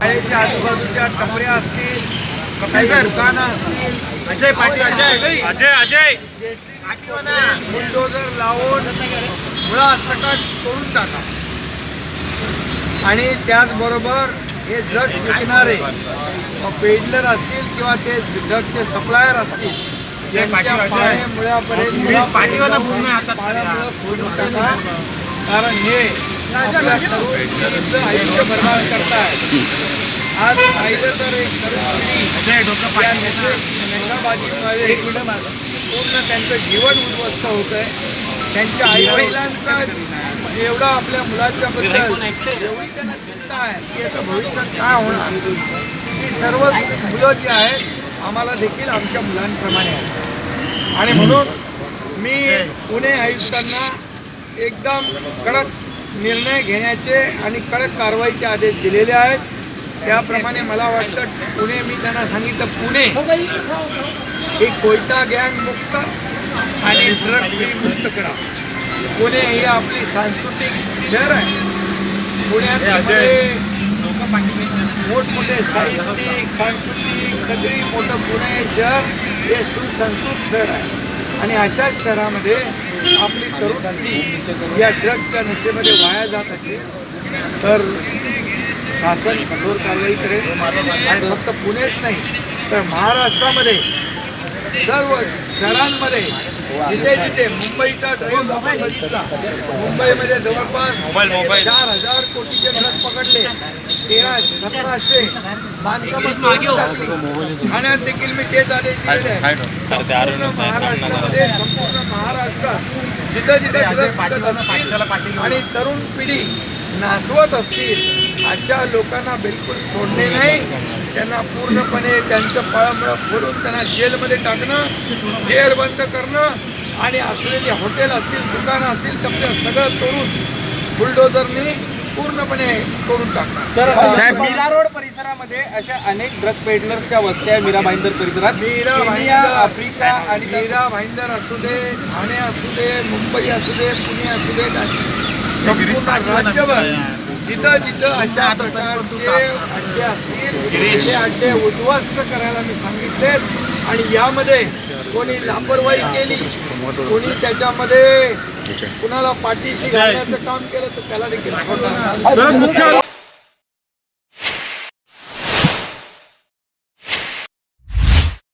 टपऱ्या असतील दुकानं असतील. अजय पाटील अजय. अजय. अजय बुलडोजर लावून मुळा सकट तोडून टाका. आणि त्याचबरोबर हे ड्रग्स विकणारे पेडलर असतील किंवा ते ड्रग्सचे सप्लायर असतील कारण हे आयुष्य बर्बाद करताय आज पाहिलं तर एक पूर्ण त्यांचं जीवन उद्ध्वस्त होत आहे. त्यांच्या आई वडिलांचा एवढा आपल्या मुलाच्या बद्दल एवढी त्यांना चिंता आहे की याचं भविष्यात काय होणार. ही सर्व मुलं जी आहेत आम्हाला देखील आमच्या मुलांप्रमाणे आहेत. आणि म्हणून मी पुणे आयुक्तांना एकदम कडक निर्णय घेण्याचे आणि कडक कारवाईचे आदेश दिलेले आहेत. त्याप्रमाणे मला वाटतं पुणे मी त्यांना सांगितलं पुणे ही कोयता गँग मुक्त आणि ड्रग फ्री मुक्त करा. पुणे ही आपली सांस्कृतिक शहर आहे. पुण्यात हे मोठमोठे साहित्यिक सांस्कृतिक सगळी मोठं पुणे शहर हे सुसंस्कृत शहर आहे. आणि अशाच शहरामध्ये आपली तरुण या ड्रगच्या नशेमध्ये वाया जात असेल तर शासन कठोर कारवाई करेल आणि फक्त पुणेच नाही तर महाराष्ट्रामध्ये सर्व शहरांमध्ये जिथे जिथे मुंबईचा आपण बघितला मुंबईमध्ये जवळपास. चार हजार कोटीचे ट्रक पकडले तेरा सतराशे बांधकाम ठाण्यात देखील मी तेच आदेश दिलेले संपूर्ण महाराष्ट्रामध्ये संपूर्ण महाराष्ट्रात जिथं जिथं आणि तरुण पिढी नासवत असतील अशा लोकांना बिलकुल सोडणे नाही. त्यांना पूर्णपणे त्यांचं पळमळ फोडून त्यांना जेलमध्ये टाकणं जेल बंद करणं आणि असलेली हॉटेल असतील दुकानं असतील तर सगळं तोडून बुलडोजरनी पूर्णपणे तोडून टाकणं सर मीरा रोड परिसरामध्ये अशा अनेक ड्रग पेडलर्सच्या वस्त्या आहे मीरा भाईंदर परिसरात. मीरा भाईंदर आफ्रिका आणि मीरा भाईंदर असू दे ठाणे असू दे मुंबई असू दे पुणे असू दे संपूर्ण राज्यभर. जिथं जिथं अशा प्रकारचे अड्डे असतील ते अड्डे उद्ध्वस्त करायला मी सांगितलेत. आणि यामध्ये कोणी लापरवाही केली कोणी त्याच्यामध्ये कुणाला पाठीशी घालण्याचं काम केलं तर त्याला देखील.